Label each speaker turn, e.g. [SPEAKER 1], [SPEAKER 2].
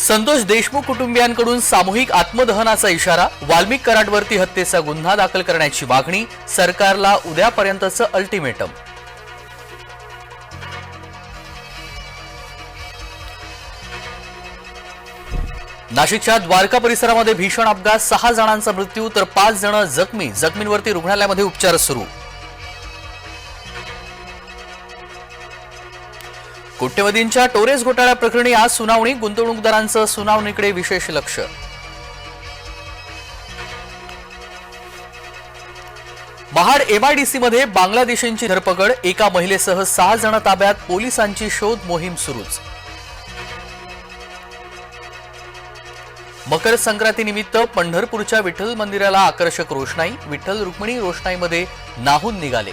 [SPEAKER 1] संतोष देशमुख कुटुंबियांकडून सामूहिक आत्मदहनाचा इशारा वाल्मिक कराडवरती हत्येचा गुन्हा दाखल करण्याची मागणी सरकारला उद्यापर्यंतचं अल्टिमेटम. नाशिकच्या द्वारका परिसरामध्ये भीषण अपघात सहा जणांचा मृत्यू तर पाच जण जखमी. जखमींवरती रुग्णालयामध्ये उपचार सुरू. कोट्यवधींच्या टोरेस घोटाळ्या प्रकरणी आज सुनावणी गुंतवणूकदारांचं सुनावणीकडे विशेष लक्ष. महाड एमआयडीसी मध्ये बांगलादेशींची धरपकड एका महिलेसह सहा जण ताब्यात पोलिसांची शोध मोहीम सुरूच. मकर संक्रांतीनिमित्त पंढरपूरच्या विठ्ठल मंदिराला आकर्षक रोषणाई विठ्ठल रुक्मिणी रोषणाईमध्ये नाहून निघाले.